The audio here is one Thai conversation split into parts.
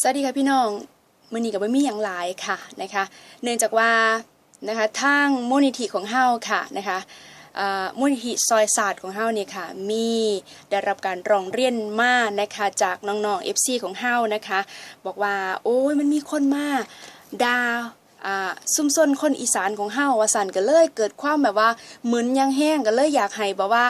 สวัสดีค่ะพี่น้องมือนี้กับไม่มีอย่างหลายค่ะนะคะเนื่องจากว่านะคะทางมูลนิธิของเฮาค่ะนะคะมูลนิธิซอยศาสตร์ของเฮาเนี่ยค่ะมีได้รับการร้องเรียนมานะคะจากน้องๆ FC ของเฮานะคะ บอกว่าโอ้ยมันมีคนมาด่า ซุ่มซนคนอีสานของเฮาว่าสันก็เลยเกิดความแบบว่าเหมือนยังแห้งก็เลยอยากให้แบบว่า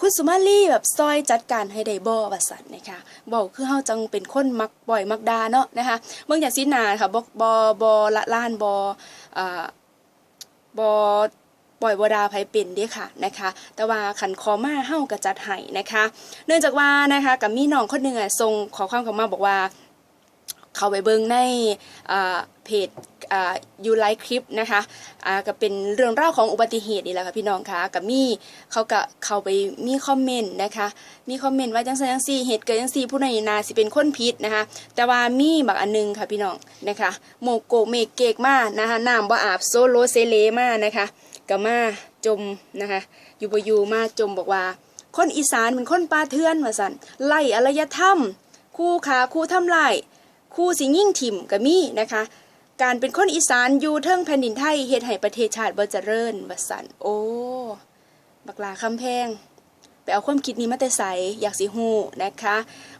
คุณสุมาลีแบบซอยจัดการให้ได้บ่ว่าสันนะคะบอกคือเฮาจังเป็นคนมักบ่อยมักดาเนาะนะคะเบิ่งจากสีหน้าค่ะบ่บ่บ่ละล้านบ่อ่าบ่ปล่อยบดาไผเป็นเด้ค่ะนะคะ แต่ว่าขันคอมาเฮาก็จัดให้นะคะ เนื่องจากว่านะคะกับมีน้องคนหนึ่งอะส่งขอความเข้ามาบอกว่า เข้าไปเบิ่งในเพจยูไลคลิปนะคะก็เป็นเรื่องราวของอุบัติเหตุนี่แหละค่ะพี่น้องคะกับมี่เขาก็เข้าไปมีคอมเมนต์นะคะมีคอมเมนต์ว่าจังซั่นจังซี่เหตุเกิดจังซี่ผู้ใดนาสิเป็นคนผิดนะคะแต่ว่ามีบักอันหนึงค่ะพี่น้องนะคะโมโกเมกเกกมานะคะน้ำบ่อาบโซโลเซเลมานะคะก็มาจมนะคะอยู่บอยู่มาจมบอกว่า คนอีสานเป็นคนปลาเทือนว่าซั่นไล่อารยธรรมคู่ขาคู่ทำลาย คู่สิยิ่งถิ่มก็มีนะคะ การเป็นคนอีสานอยู่เทิงแผ่นดินไทยเฮ็ดให้ประเทศชาติบ่เจริญว่าสันโอ้บักลาคำแพงไปเอาความคิดนี้มาแต่ใสอยากสิฮู้นะคะ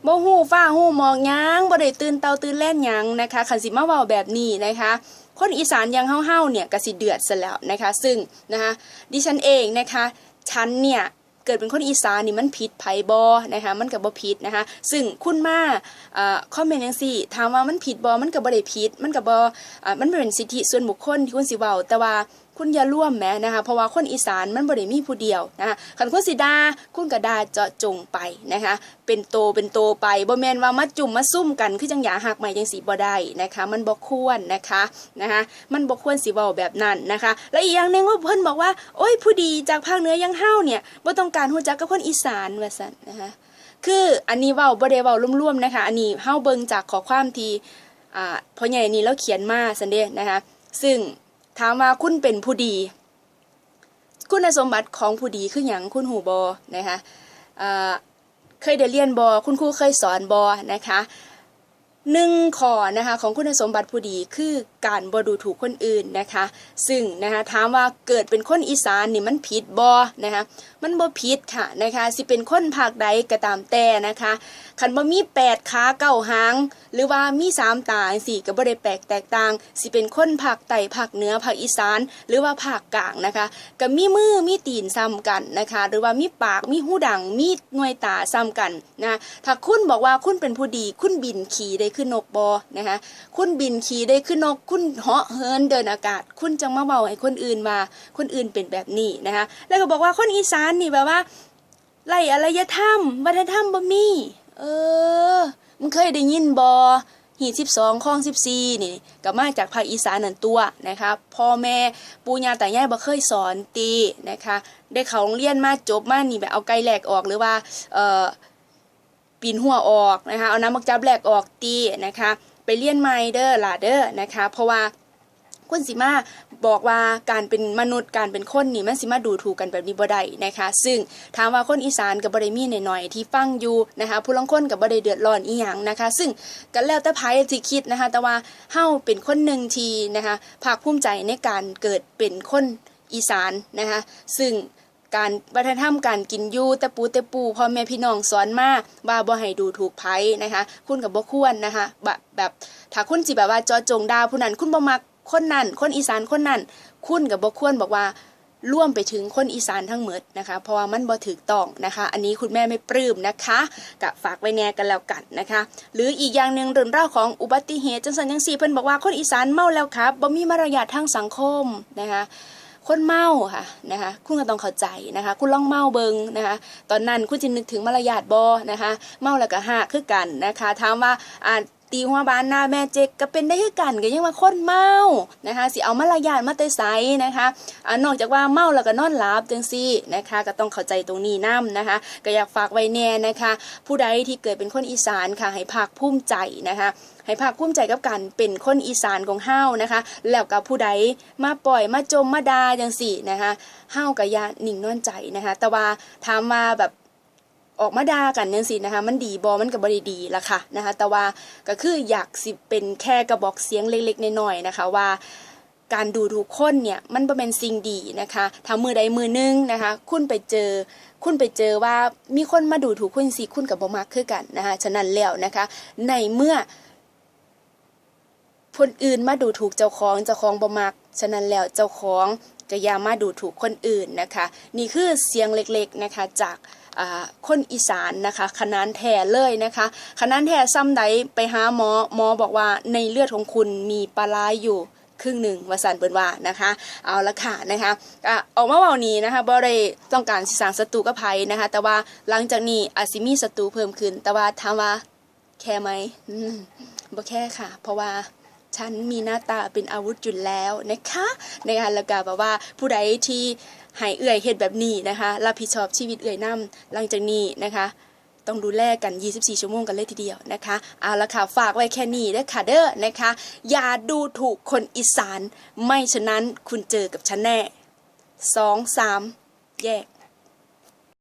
บ่ฮู้ฟ้าฮู้หมอกยังบ่ได้ตื่นเตาตื่นแล่นหยังนะคะคันสิมาเว้าแบบนี้นะคะ คนอีสานยังเฮาๆเนี่ยก็สิเดือดซะแล้วนะคะ ซึ่งนะคะดิฉันเองนะคะฉันเนี่ย เกิดเป็นคนอีสานนี่มันผิดไผบอนะคะมันกับ่ผิดนะคะซึ่งคุณมาเอ่อคอมเมนต์ยังสี่ถามว่ามันผิดบอมันกับ่ได้ผิด มันกับบอมันเป็นสิทธิส่วนบุคคลที่คุณสิเว้าแต่ว่า คุณอย่าร่วมแหมนะคะเพราะว่าคนอีสานมันบ่ได้มีผู้เดียวนะคะคันคุณสิดาคุณก็ด่าเจาะจงไปนะคะเป็นโตเป็นโตไปบ่แมนว่ามาจุ่มมาซุ่มกันคือจังหยาหักใหม่จังสีบ่ได้นะคะมันบ่ควรนะคะนะคะมันบ่ควรสิเว้าแบบนั้นนะคะ และอีกอย่างหนึงว่าเพิ่นบอกว่าโอ้ยผู้ดีจากภาคเหนือยังเฮาเนี่ยบ่ต้องการฮู้จักกับคนอีสานว่าซั่นนะคะคืออันนี้เว้าบ่ได้เว้ารวมๆนะคะ อันนี้เฮาเบิ่งจากขอความที่อ่าพ่อใหญ่นี่เราเขียนมาซั่นเด้นะคะซึ่ง ถามว่าคุณเป็นผู้ดี คุณสมบัติของผู้ดีคืออย่างคุณหูบอนะคะเคยได้เรียนบอคุณครูเคยสอนบอนะคะ หนึ่งข้อนะคะของคุณสมบัติผู้ดีคือการบ่ดูถูกคนอื่นนะคะ ซึ่งนะคะถามว่าเกิดเป็นคนอีสานนี่มันผิดบอนะคะมันบ่ผิดค่ะนะคะสิเป็นคนภาคใดก็ตามแต่นะคะคันบ่มีแปดขาเก้าหาง หรือว่ามีสามตาจังซี่ก็บ่ได้แปลกแตกต่าง สิเป็นคนภาคใต้ภาคเหนือภาคอีสาน หรือว่าภาคกลางนะคะก็มีมือมีตีนซ้ำกันนะคะหรือว่ามีปากมีหูดังมีหน่วยตาซ้ำกันนะถ้าคุณบอกว่าคุณเป็นผู้ดีคุณบินขี่ได้ขึ้นนกบอนะคะคุณบินขี่ได้ขึ้นนกคุณเหาะเหินเดินอากาศ คุณจังมาเบาให้คนอื่นมา คนอื่นเป็นแบบนี้นะคะแล้วก็บอกว่าคนอีสานนี่แบบว่าไล่อารยธรรมวัฒนธรรมบ่มีเออมึงเคยได้ยินบอหีสิบสองข้องสิบสี่นี่ก็มาจากภาคอีสานนั่นตัวนะคะพ่อแม่ปู่ย่าตายายบ่เคยสอนตีนะคะได้เขาโรงเรียนมาจบมานี่แบบเอาไก่แหลกออกหรือว่าเออ ปีนหัวออกนะคะ เอาน้ำมักจับแหลกออกตีนะคะ ไปเรียนใหม่เด้อล่ะเด้อนะคะ เพราะว่าคุณสิมาบอกว่าการเป็นมนุษย์การเป็นคนนี่มันสิมาดูถูกกันแบบนี้บ่ได้นะคะ ซึ่งถามว่าคนอีสานกับบ่ได้มีหน่อยๆที่ฟังอยู่นะคะ ผู้ลางคนกับบ่ได้เดือดร้อนอีหยังนะคะ ซึ่งก็แล้วแต่ไผสิคิดนะคะ แต่ว่าเฮาเป็นคนหนึ่งทีนะคะภาคภูมิใจในการเกิดเป็นคนอีสานนะคะ ซึ่ง การวัฒนธรรมการกินยู่ต่ปูต่ปูพ่อแม่พี่น้องสอนมาว่าบ่ให้ดูถูกไผนะคะ คุณกับบ่ควรนะคะแบบแบบถ้าคุณสิแบบว่าจอจงดาผู้นั้นคุณบ่มักคนนั้นคนอีสานคนนั้นคุณกับบ่ควรบอกว่าร่วมไปถึงคนอีสานทั้งหมดนะคะ เพราะว่ามันบ่ถูกต้องนะคะ อันนี้คุณแม่ไม่ปลื้มนะคะกะฝากไว้แน่กันแล้วกันนะคะ หรืออีกอย่างหนึ่งเรื่องเล่าวของอุบัติเหตุจังสันจังสี่เพิ่นบอกว่าคนอีสานเมาแล้วครับบ่มีมารยาททางสังคมนะคะ คนเมาค่ะนะคะคุณก็ต้องเข้าใจนะคะ คุณลองเมาเบิงนะคะ ตอนนั้นคุณจะนึกถึงมารยาทบอนะคะ เมาแล้วก็หักคือกันนะคะถามว่าอ่า ตีหัวบ้านหน้าแม่เจ๊กก็เป็นได้คือกันก็ยังว่าคนเมานะคะสิเอามารยาทมาแต่ไสนะคะอนอกจากว่าเมาแล้วก็นอนหลับจังซี่นะคะ ก็ต้องเข้าใจตรงนี้นํนะคะ ก็อยากฝากไว้แน่นะคะ ผู้ใดที่เกิดเป็นคนอีสานค่ะให้ภาคภูมิใจนะคะให้ภาคภูมิใจกับการเป็นคนอีสานของเฮานะคะ แล้วกับผู้ใดมาปล่อยมาจมมาดาจังสี่นะคะเฮากับยาหนิ่งนอนใจนะคะ แต่ว่าถามมาแบบ ออกมาด่ากันจังซี่นะคะ มันดีบอมันก็บ่ได้ดีละค่ะนะคะ แต่ว่าก็คืออยากสิเป็นแค่กระบอกเสียงเล็กๆน้อยๆนะคะว่าการดูถูกคนเนี่ยมันเป็นสิ่งดีนะคะถ้ามือใดมือหนึงนะคะ คุณไปเจอ คุณไปเจอว่ามีคนมาดูถูกคุณสิคุณกับบ่มักคือกันนะคะฉะนั้นแล้วนะคะ ในเมื่อคนอื่นมาดูถูกเจ้าของเจ้าของบ่มักฉะนั้นแล้วเจ้าของก็อย่ามาดูถูกคนอื่นนะคะ นี่คือเสียงเล็กๆนะคะจาก คนอีสานนะคะขนานแท้เลยนะคะขนานแท้ซ้ำใดไปหาหมอหมอบอกว่าในเลือดของคุณมีปลาร้าอยู่ครึ่งหนึ่งวาสันเปินว่านะคะ เอาละค่ะนะคะอะออกมาว่านี้นะคะบ่ได้ต้องการสิสร้างศัตรูกับภัยนะคะ แต่ว่าหลังจากนี้อาจสิมีศัตรูเพิ่มขึ้น แต่ว่าถามว่าแค่ไหมอืมบ่แค่ค่ะ เพราะว่า ฉันมีหน้าตาเป็นอาวุธอยู่แล้วนะคะนะคะแล้วก็แบบว่าผู้ใดที่ให้เอื่อยเฮ็ดแบบนี้นะคะรับผิดชอบชีวิตเอื่อยนํหลังจากนี้นะคะต้องดูแลกัน 24 ชั่วโมงกันเลยทีเดียวนะคะ เอาละค่ะ ฝากไว้แค่นี้เด้ค่ะเด้อนะคะ อย่าดูถูกคนอีสาน ไม่ฉะนั้นคุณเจอกับฉันแน่ 2 3 แยก